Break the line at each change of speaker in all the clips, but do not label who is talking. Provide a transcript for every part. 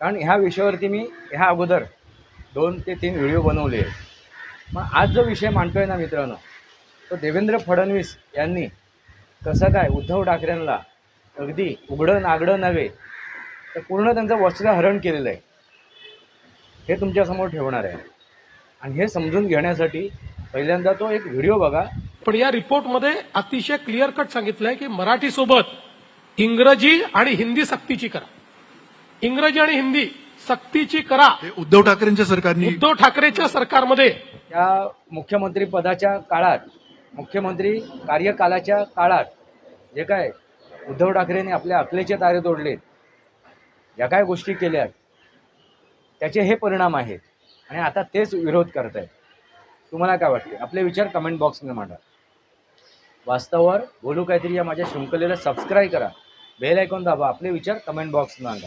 कारण ह्या विषयावरती मी ह्या अगोदर दोन ते तीन व्हिडिओ बनवले आहेत. मग आज जो विषय मांडतोय ना मित्रांनो तो देवेंद्र फडणवीस यांनी कसं काय उद्धव ठाकरेंना अगदी उघडं नागडं नव्हे तर पूर्ण त्यांचं वस्त्रहरण केलेलं आहे. हे तुमच्यासमोर ठेवणार आहे. आणि हे समजून घेण्यासाठी पहिल्यांदा तो एक व्हिडिओ बघा.
पण या रिपोर्टमध्ये अतिशय क्लिअर कट सांगितलंय की मराठीसोबत इंग्रजी आणि हिंदी सक्तीची करा. इंग्रजी आणि हिंदी सक्तीची करा.
हे उद्धव ठाकरेंच्या सरकारनी
उद्धव ठाकरेच्या सरकारमध्ये
त्या मुख्यमंत्री पदाच्या काळात मुख्यमंत्री कार्यकालाच्या काळात जे काय उद्धव ठाकरेंनी आपल्या अकलेचे तारे तोडलेत ज्या काय गोष्टी केल्यात त्याचे हे परिणाम आहेत. आणि आता तेच विरोध करत आहेत तुम्हाला काय वाटते आपले विचार कमेंट बॉक्समध्ये मांडा. वास्तवावर बोलू काहीतरी या माझ्या शृंखलेला सबस्क्राईब करा. बेल ऐकून दाबा. आपले विचार कमेंट बॉक्स मांडा.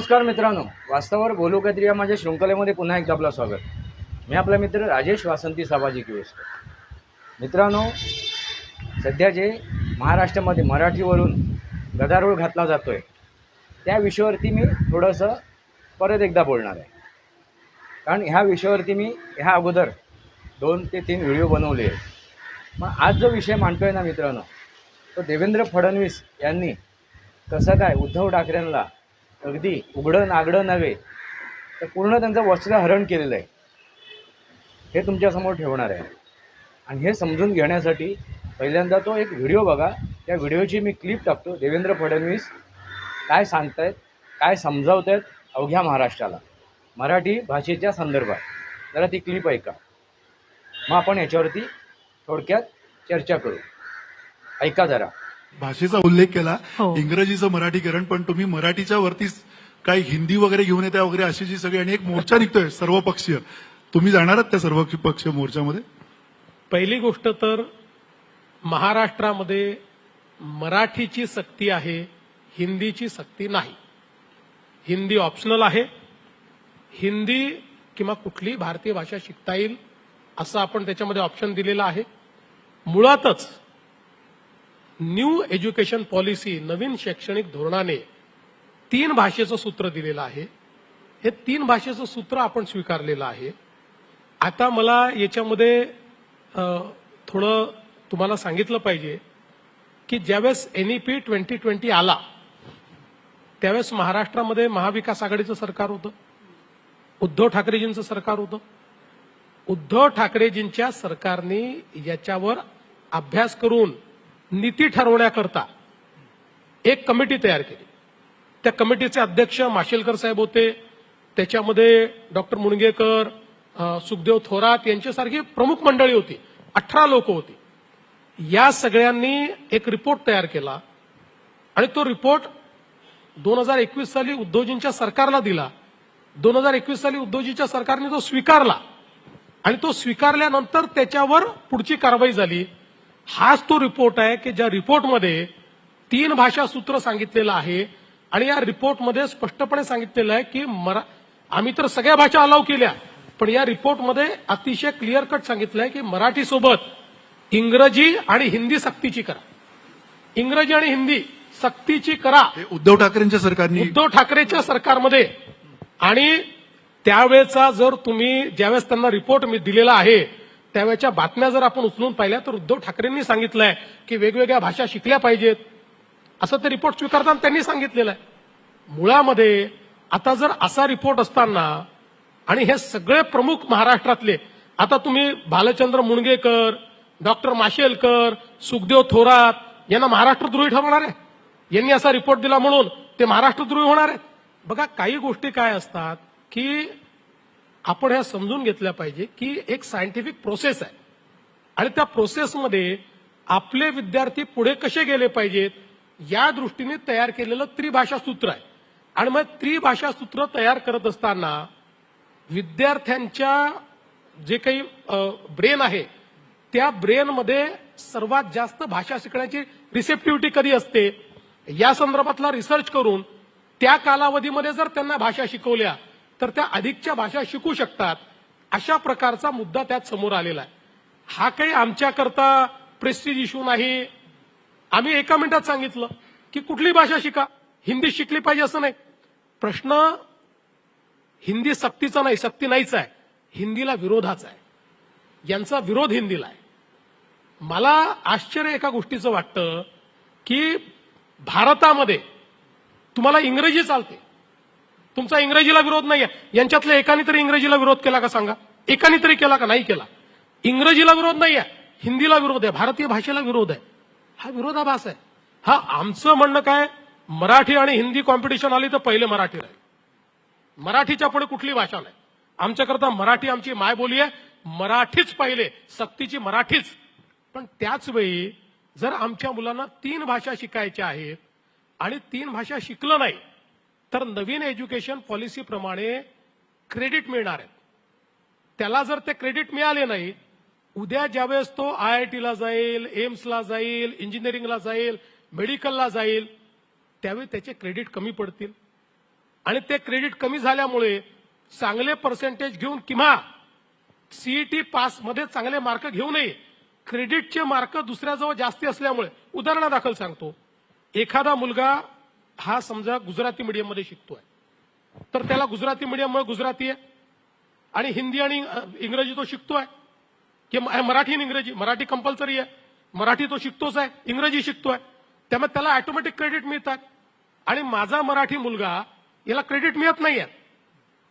नमस्कार मित्रांनो. वास्तवावर बोलू काहीतरी या माझ्या शृंखलेमध्ये पुन्हा एकदा आपलं स्वागत. मी आपला मित्र राजेश वासंती सामाजिक किवेस्कर मित्रांनो सध्या जे महाराष्ट्रामध्ये मराठीवरून गदारोळ घातला जातो आहे त्या विषयावरती मी थोडंसं परत एकदा बोलणार आहे. कारण ह्या विषयावरती मी ह्या अगोदर दोन ते तीन व्हिडिओ बनवले आहेत. मग आज जो विषय मांडतो आहे ना मित्रांनो तो देवेंद्र फडणवीस यांनी कसं काय उद्धव ठाकरेंना अगदी उघडं नागडं नव्हे तर पूर्ण त्यांचं वस्त्रहरण केलेलं आहे. हे तुमच्यासमोर ठेवणार आहे. आणि हे समजून घेण्यासाठी पहिल्यांदा तो एक व्हिडिओ बघा. त्या व्हिडिओची मी क्लिप टाकतो. देवेंद्र फडणवीस काय सांगतायत काय समजावत आहेत अवघ्या महाराष्ट्राला. मराठी भाषेच्या संदर्भात. जरा ती क्लिप ऐका. मग आपण याच्यावरती थोडक्यात चर्चा करू. ऐका जरा.
भाषेचा उल्लेख केला
हो.
इंग्रजीचं मराठीकरण पण तुम्ही मराठीच्या वरतीच काही हिंदी वगैरे घेऊन येत्या वगैरे अशी जी सगळी आणि एक मोर्चा निघतोय सर्व पक्षीय तुम्ही जाणार आहात त्या सर्व पक्षीय मोर्चामध्ये?
पहिली गोष्ट तर महाराष्ट्रामध्ये मराठीची सक्ती आहे हिंदीची सक्ती नाही. हिंदी ऑप्शनल आहे. हिंदी किंवा कुठलीही भारतीय भाषा शिकता येईल असं आपण त्याच्यामध्ये ऑप्शन दिलेलं आहे. मुळातच न्यू एज्युकेशन पॉलिसी नवीन शैक्षणिक धोरणाने तीन भाषेचं सूत्र दिलेलं आहे. हे तीन भाषेचं सूत्र आपण स्वीकारलेलं आहे. आता मला याच्यामध्ये थोडं तुम्हाला सांगितलं पाहिजे की ज्यावेळेस एनईपी ट्वेंटी ट्वेंटी आला त्यावेळेस महाराष्ट्रामध्ये महाविकास आघाडीचं सरकार होतं. उद्धव ठाकरेजींचं सरकार होतं. उद्धव ठाकरेजींच्या सरकारने याच्यावर अभ्यास करून नीती ठरवण्याकरता एक कमिटी तयार केली. त्या कमिटीचे अध्यक्ष माशेलकर साहेब होते. त्याच्यामध्ये डॉक्टर मुणगेकर सुखदेव थोरात यांच्यासारखी प्रमुख मंडळी होती. अठरा लोक होती. या सगळ्यांनी एक रिपोर्ट तयार केला आणि तो रिपोर्ट दोन हजार एकवीस साली उद्धवजींच्या सरकारला दिला. दोन हजार एकवीस साली उद्धवजीच्या सरकारने तो स्वीकारला आणि तो स्वीकारल्यानंतर त्याच्यावर पुढची कारवाई झाली. हाच तो रिपोर्ट आहे की ज्या रिपोर्टमध्ये तीन भाषा सूत्र सांगितलेलं आहे आणि या रिपोर्टमध्ये स्पष्टपणे सांगितलेलं आहे की मरा आम्ही तर सगळ्या भाषा अलाव केल्या पण या रिपोर्टमध्ये अतिशय क्लिअर कट सांगितलं आहे की मराठी सोबत इंग्रजी आणि हिंदी सक्तीची करा. इंग्रजी आणि हिंदी सक्तीची करा.
उद्धव ठाकरेंच्या सरकारनी
उद्धव ठाकरेच्या सरकारमध्ये. आणि त्यावेळेचा जर तुम्ही ज्यावेळेस त्यांना रिपोर्ट मी दिलेला आहे त्यावेळेच्या बातम्या जर आपण उचलून पाहिल्या तर उद्धव ठाकरेंनी सांगितलंय की वेगवेगळ्या भाषा शिकल्या पाहिजेत. असं ते रिपोर्ट स्वीकारताना त्यांनी सांगितलेलं आहे. मुळामध्ये आता जर असा रिपोर्ट असताना आणि हे सगळे प्रमुख महाराष्ट्रातले आता तुम्ही भालचंद्र मुणगेकर डॉक्टर माशेलकर सुखदेव थोरात यांना महाराष्ट्रद्रोही ठरवणार आहे. यांनी असा रिपोर्ट दिला म्हणून ते महाराष्ट्रद्रोही होणार आहे. बघा काही गोष्टी काय असतात की आपण ह्या समजून घेतल्या पाहिजे की एक सायंटिफिक प्रोसेस आहे. आणि त्या प्रोसेसमध्ये आपले विद्यार्थी पुढे कसे गेले पाहिजेत या दृष्टीने तयार केलेलं त्रिभाषा सूत्र आहे. आणि मग त्रिभाषा सूत्र तयार करत असताना विद्यार्थ्यांच्या जे काही ब्रेन आहे त्या ब्रेनमध्ये सर्वात जास्त भाषा शिकण्याची रिसेप्टिव्हिटी कधी असते? या संदर्भातला रिसर्च करून त्या कालावधीमध्ये जर त्यांना भाषा शिकवल्या तर त्या अधिकच्या भाषा शिकू शकतात. अशा प्रकारचा मुद्दा त्यात समोर आलेला आहे. हा काही आमच्याकरता प्रेस्टिज इश्यू नाही. आम्ही एका मिनिटात सांगितलं की कुठली भाषा शिका? हिंदी शिकली पाहिजे असं नाही. प्रश्न हिंदी सक्तीचा नाही सक्ती नाहीच आहे. हिंदीला विरोधाचा आहे. यांचा विरोध हिंदीला आहे. मला आश्चर्य एका गोष्टीचं वाटतं की भारतामध्ये तुम्हाला इंग्रजी चालते. तुमचा इंग्रजीला विरोध नाहीये. यांच्यातल्या एकाने तरी इंग्रजीला विरोध केला का सांगा? एकाने तरी केला का नाही केला? इंग्रजीला विरोध नाही आहे हिंदीला विरोध आहे भारतीय भाषेला विरोध आहे. हा विरोधाभास आहे. हा आमचं म्हणणं काय? मराठी आणि हिंदी कॉम्पिटिशन आली तर पहिले मराठी राहील. मराठीच्या पुढे कुठली भाषा नाही. आमच्याकरता मराठी आमची मायबोली आहे. मराठीच पाहिले सक्तीची मराठीच. पण त्याच वेळी जर आमच्या मुलांना तीन भाषा शिकायच्या आहेत आणि तीन भाषा शिकलं नाही तर नवीन एज्युकेशन पॉलिसीप्रमाणे क्रेडिट मिळणार आहे त्याला जर ते क्रेडिट मिळाले नाही उद्या ज्यावेळेस तो आय आय टीला जाईल एम्सला जाईल इंजिनिअरिंगला जाईल मेडिकलला जाईल त्यावेळी त्याचे क्रेडिट कमी पडतील. आणि ते क्रेडिट कमी झाल्यामुळे चांगले पर्सेंटेज घेऊन किंवा सीईटी पासमध्ये चांगले मार्क घेऊ नये. क्रेडिटचे मार्क दुसऱ्याजवळ जास्ती असल्यामुळे उदाहरणादाखल सांगतो. एखादा मुलगा हा समजा गुजराती मीडियममध्ये शिकतोय. तर त्याला गुजराती मीडियममुळे गुजराती आहे. आणि हिंदी आणि इंग्रजी तो शिकतोय. की मराठी आणि इंग्रजी मराठी कंपल्सरी आहे. मराठी तो शिकतोच आहे इंग्रजी शिकतोय. त्यामुळे त्याला ऑटोमॅटिक क्रेडिट मिळतात. आणि माझा मराठी मुलगा याला क्रेडिट मिळत नाहीये.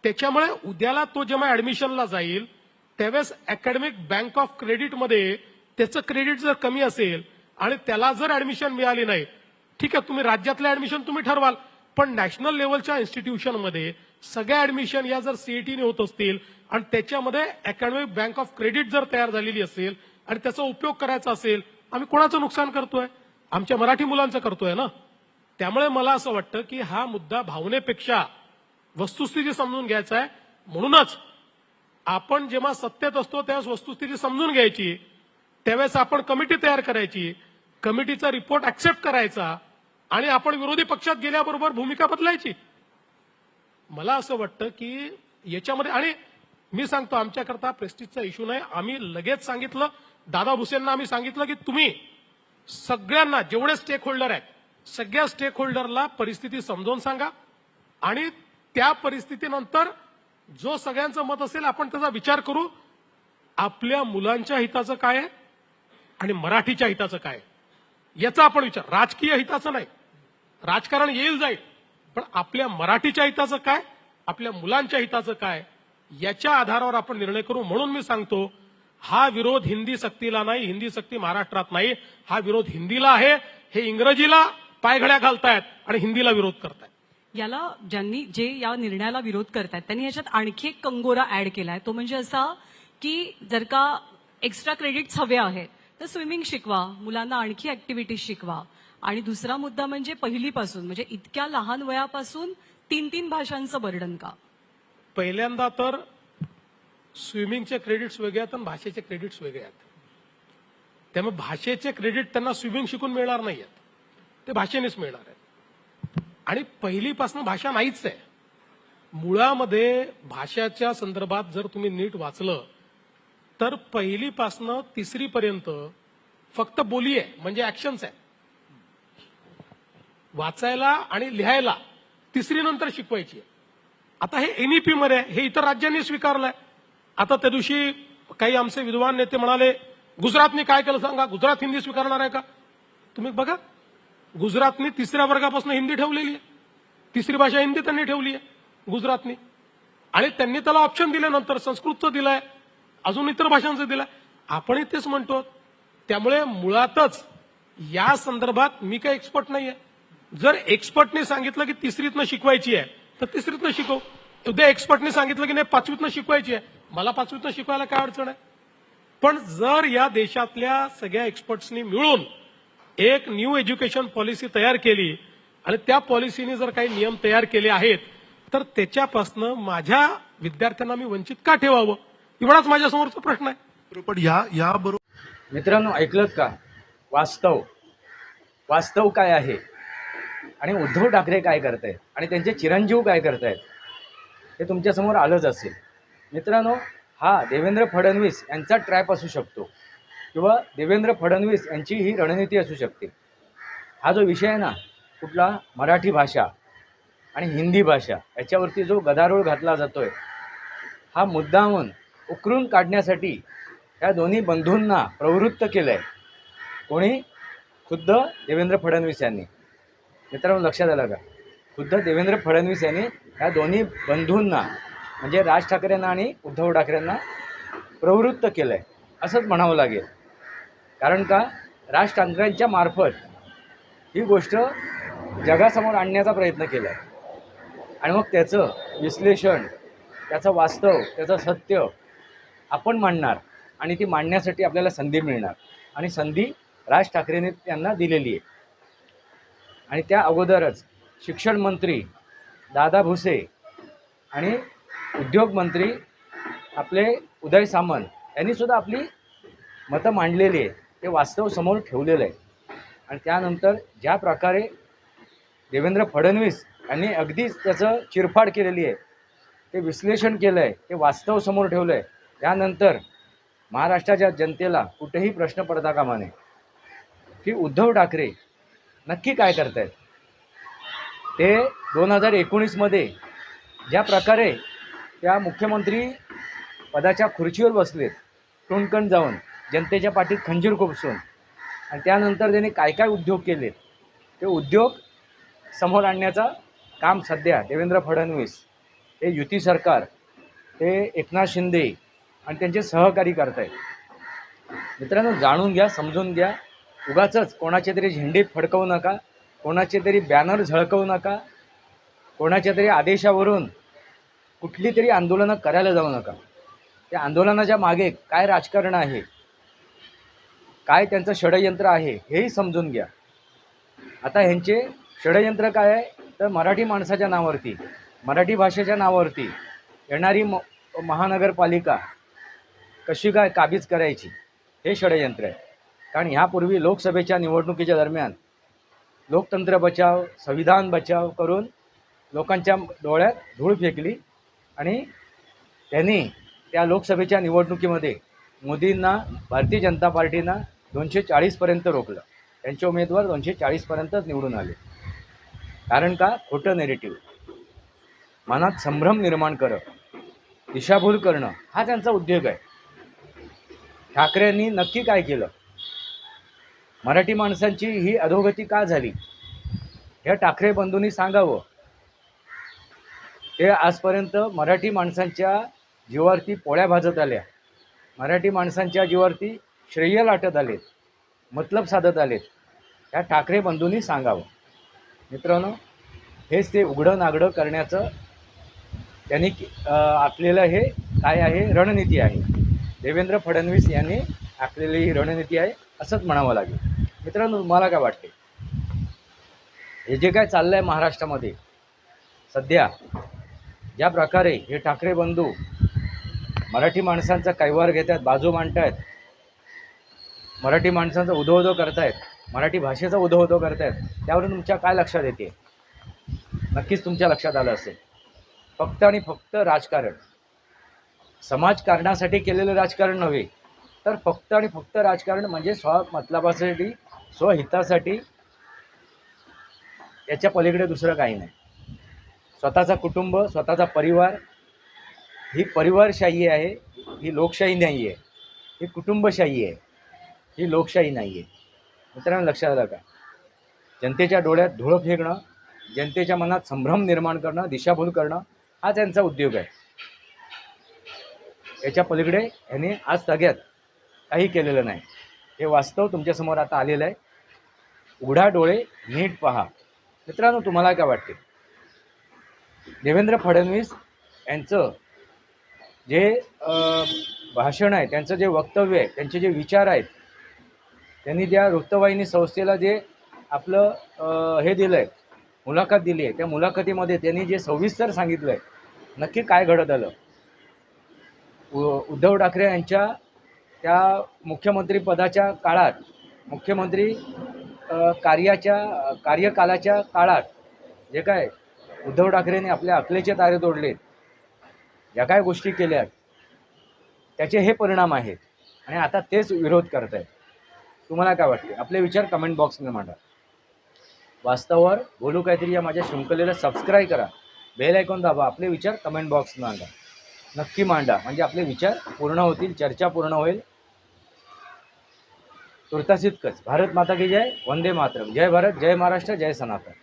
त्याच्यामुळे उद्याला तो जेव्हा ऍडमिशनला जाईल त्यावेळेस अकॅडमिक बँक ऑफ क्रेडिटमध्ये त्याचं क्रेडिट जर कमी असेल आणि त्याला जर ऍडमिशन मिळाली नाही ठीक आहे तुम्ही राज्यातलं ऍडमिशन तुम्ही ठरवाल. पण नॅशनल लेवलच्या इन्स्टिट्यूशनमध्ये सगळ्या ऍडमिशन या जर सीईटीने होत असतील आणि त्याच्यामध्ये अकॅडमिक बँक ऑफ क्रेडिट जर तयार झालेली असेल आणि त्याचा उपयोग करायचा असेल आम्ही कोणाचं नुकसान करतोय? आमच्या मराठी मुलांचं करतोय ना? त्यामुळे मला असं वाटतं की हा मुद्दा भावनेपेक्षा वस्तुस्थिती समजून घ्यायचा आहे. म्हणूनच आपण जेव्हा सत्तेत असतो त्यावेळेस वस्तुस्थिती समजून घ्यायची. त्यावेळेस आपण कमिटी तयार करायची. कमिटीचा रिपोर्ट ऍक्सेप्ट करायचा. आणि आपण विरोधी पक्षात गेल्याबरोबर भूमिका बदलायची. मला असं वाटतं की याच्यामध्ये आणि मी सांगतो आमच्याकरता प्रेस्टिजचा इश्यू नाही. आम्ही लगेच सांगितलं. दादा भुसेंना आम्ही सांगितलं की तुम्ही सगळ्यांना जेवढे स्टेक होल्डर आहेत सगळ्या स्टेक होल्डरला परिस्थिती समजावून सांगा. आणि त्या परिस्थितीनंतर जो सगळ्यांचं मत असेल आपण त्याचा विचार करू. आपल्या मुलांच्या हिताचं काय आहे? आणि मराठीच्या हिताचं काय याचा आपण विचार राजकीय हिताचं नाही. राजकारण येईल जाईल. पण आपल्या मराठीच्या हिताचं काय? आपल्या मुलांच्या हिताचं काय? याच्या आधारावर आपण निर्णय करू म्हणून मी सांगतो हा विरोध हिंदी सक्तीला नाही हिंदी सक्ती महाराष्ट्रात नाही. हा विरोध हिंदीला आहे हे इंग्रजीला पायघड्या घालतायत आणि हिंदीला विरोध करतायत.
याला ज्यांनी जे या निर्णयाला विरोध करतायत त्यांनी याच्यात आणखी एक कंगोरा ऍड केलाय. तो म्हणजे असा की जर का एक्स्ट्रा क्रेडिट्स हवे आहेत तर स्विमिंग शिकवा मुलांना आणखी ऍक्टिव्हिटीज शिकवा. आणि दुसरा मुद्दा म्हणजे पहिलीपासून म्हणजे इतक्या लहान वयापासून तीन तीन भाषांचं बर्डन का?
पहिल्यांदा तर स्विमिंगचे क्रेडिट्स वेगळे आहेत आणि भाषेचे क्रेडिट्स वेगळे आहेत. त्यामुळे भाषेचे क्रेडिट त्यांना स्विमिंग शिकून मिळणार नाही आहेत ते भाषेनेच मिळणार आहेत. आणि पहिलीपासून भाषा नाहीच आहे. मुळामध्ये भाषाच्या संदर्भात जर तुम्ही नीट वाचलं तर पहिलीपासनं तिसरीपर्यंत फक्त बोली आहे म्हणजे ऍक्शन्स आहे वाचायला आणि लिहायला तिसरी नंतर शिकवायची आता हे एनईपी मध्ये आहे, हे इतर राज्यांनी स्वीकारलंय. आता त्या दिवशी काही आमचे विद्वान नेते म्हणाले गुजरातने काय केलं सांगा? गुजरात हिंदी स्वीकारणार आहे का? तुम्ही बघा गुजरातने तिसऱ्या वर्गापासून हिंदी ठेवलेली आहे. तिसरी भाषा हिंदी त्यांनी ठेवली आहे गुजरातने. आणि त्यांनी त्याला ऑप्शन दिले नंतर संस्कृतचं दिलंय अजून इतर भाषांचं दिलंय. आपणही तेच म्हणतो. त्यामुळे मुळातच या संदर्भात मी काही एक्सपर्ट नाहीये. जर एक्सपर्टने सांगितलं की तिसरीतनं शिकवायची आहे तर तिसरीतनं शिकव. उद्या एक्सपर्टने सांगितलं की नाही पाचवीतनं शिकवायची आहे. मला पाचवीतनं शिकवायला काय अडचण आहे? पण जर या देशातल्या सगळ्या एक्सपर्ट्सनी मिळून एक न्यू एज्युकेशन पॉलिसी तयार केली आणि त्या पॉलिसीने जर काही नियम तयार केले आहेत तर त्याच्यापासनं माझ्या विद्यार्थ्यांना मी वंचित का ठेवावं? एवढाच माझ्यासमोरचा प्रश्न आहे.
पण या याबरोबर
मित्रांनो ऐकलं का? वास्तव. वास्तव काय आहे? आणि उद्धव ठाकरे काय करत आहेत आणि त्यांचे चिरंजीव काय करत आहेत हे तुमच्यासमोर आलंच असेल. मित्रांनो हा देवेंद्र फडणवीस यांचा ट्रॅप असू शकतो किंवा देवेंद्र फडणवीस यांची ही रणनीती असू शकते. हा जो विषय आहे ना कुठला? मराठी भाषा आणि हिंदी भाषा याच्यावरती जो गदारोळ घातला जातो आहे हा मुद्दामून उकरून काढण्यासाठी या दोन्ही बंधूंना प्रवृत्त केलं आहे कोणी? खुद्द देवेंद्र फडणवीस यांनी. मित्रांनो लक्षात आलं का? खुद्द देवेंद्र फडणवीस यांनी या दोन्ही बंधूंना म्हणजे राज ठाकरेंना आणि उद्धव ठाकरेंना प्रवृत्त केलं आहे असंच म्हणावं लागेल. कारण का? राज ठाकरेंच्या मार्फत ही गोष्ट जगासमोर आणण्याचा प्रयत्न केला आहे आणि मग त्याचं विश्लेषण त्याचं वास्तव त्याचं सत्य आपण मांडणार आणि ती मांडण्यासाठी आपल्याला संधी मिळणार. आणि संधी राज ठाकरेंनी त्यांना दिलेली आहे. आणि त्या अगोदरच शिक्षण मंत्री दादा भुसे आणि उद्योगमंत्री आपले उदय सामंत यांनीसुद्धा आपली मतं मांडलेली आहे ते वास्तव समोर ठेवलेलं आहे आणि त्यानंतर ज्या प्रकारे देवेंद्र फडणवीस यांनी अगदीच त्याचं चिरफाड केलेली आहे ते विश्लेषण केलं आहे ते वास्तव समोर ठेवलं आहे. त्यानंतर महाराष्ट्राच्या जनतेला कुठेही प्रश्न पडता कामा नये. की उद्धव ठाकरे नक्की काय करतायत? ते दोन हजार एकोणीसमध्ये ज्या प्रकारे त्या मुख्यमंत्री पदाच्या खुर्चीवर बसलेत टुणकण जाऊन जनतेच्या पाठीत खंजीर खुपसून आणि त्यानंतर त्यांनी काय काय उद्योग केले ते उद्योग समोर आणण्याचा काम सध्या देवेंद्र फडणवीस हे युती सरकार हे एकनाथ शिंदे आणि त्यांचे सहकारी करत आहेत मित्रांनो जाणून घ्या समजून घ्या. उगाच कोणाचे तरी झेंडे फडकवू नका कोणाचे तरी बॅनर झळकवू नका कोणाच्या तरी आदेशावरून कुठली तरी आंदोलनं करायला जाऊ नका. त्या आंदोलनाच्या मागे काय राजकारण आहे काय त्यांचं षडयंत्र आहे हेही समजून घ्या. आता ह्यांचे षडयंत्र काय आहे? तर मराठी माणसाच्या नावावरती मराठी भाषेच्या नावावरती येणारी म महानगरपालिका कशी काय काबीज करायची हे षडयंत्र आहे. कारण ह्यापूर्वी लोकसभेच्या निवडणुकीच्या दरम्यान लोकतंत्र बचाव संविधान बचाव करून लोकांच्या डोळ्यात धूळ फेकली आणि त्यांनी त्या लोकसभेच्या निवडणुकीमध्ये मोदींना भारतीय जनता पार्टीनं दोनशे चाळीसपर्यंत रोखलं. त्यांचे उमेदवार दोनशे चाळीसपर्यंतच निवडून आले. कारण का? खोटं नेरेटिव्ह मनात संभ्रम निर्माण करत दिशाभूल करणं हा त्यांचा उद्योग आहे. ठाकरेंनी नक्की काय केलं? मराठी माणसांची ही अधोगती का झाली? हे ठाकरे बंधूंनी सांगावं. ते आजपर्यंत मराठी माणसांच्या जीवावरती पोळ्या भाजत आल्या. मराठी माणसांच्या जीवावरती श्रेय लाटत आलेत. मतलब साधत आलेत. ह्या ठाकरे बंधूंनी सांगावं. मित्रांनो हेच ते उघडं नागडं करण्याचं त्यांनी आखलेलं हे काय आहे? रणनीती आहे. देवेंद्र फडणवीस यांनी आखलेली ही रणनीती आहे असंच म्हणावं लागेल. मित्रांनो तुम्हाला काय वाटते? हे जे काय चाललं आहे महाराष्ट्रामध्ये सध्या ज्या प्रकारे हे ठाकरे बंधू मराठी माणसांचा कैवार घेत आहेत बाजू मांडत आहेत मराठी माणसांचा उदो करतायत मराठी भाषेचा उदो करतायत त्यावरून तुमच्या काय लक्षात येते? नक्कीच तुमच्या लक्षात आलं असेल. फक्त आणि फक्त राजकारण. समाजकारणासाठी केलेलं राजकारण नव्हे तर फक्त आणि फक्त राजकारण म्हणजे स्व मतलबासाठी स्वहितासाठी याच्या पलीकडे दुसरं काही नाही. स्वतःचा कुटुंब स्वतःचा परिवार ही परिवारशाही आहे ही लोकशाही नाही आहे ही कुटुंबशाही आहे ही लोकशाही नाही आहे. मित्रांनो लक्षात आलं का जनतेच्या डोळ्यात धुळं फेकणं जनतेच्या मनात संभ्रम निर्माण करणं दिशाभूल करणं हा त्यांचा उद्योग आहे. याच्या पलीकडे ह्यांनी आज तग्यात काही केलेलं नाही. हे वास्तव तुमच्यासमोर आता आलेलं आहे. उघडा डोळे नीट पहा. मित्रांनो तुम्हाला काय वाटते? देवेंद्र फडणवीस यांचं जे भाषण आहे त्यांचं जे वक्तव्य आहे त्यांचे जे विचार आहेत त्यांनी त्या वृत्तवाहिनी संस्थेला जे आपलं हे दिलं आहे मुलाखत दिली आहे त्या मुलाखतीमध्ये त्यांनी जे सविस्तर सांगितलं आहे नक्की काय घडत आलं? उ- उद्धव ठाकरे यांच्या त्या मुख्यमंत्रीपदाच्या काळात मुख्यमंत्री कार्याच्या कार्यकालाच्या काळात जे काय उद्धव ठाकरेंनी आपल्या अकलेचे तारे तोडले ज्या काय गोष्टी केल्या त्याचे हे परिणाम आहेत. आणि आता तेच विरोध करत आहेत तुम्हाला काय वाटते आपले विचार कमेंट बॉक्समध्ये मांडा. वास्तवावर बोलू काहीतरी या माझ्या शृंखलेला सबस्क्राईब करा. बेल ऐकून दाबा. आपले विचार कमेंट बॉक्स मांडा. नक्की मांडा. म्हणजे आपले विचार पूर्ण होतील चर्चा पूर्ण होईल. तुर्तास इतकंच भारत माता की जय वंदे मातरम. जय भारत जय महाराष्ट्र जय सनातन.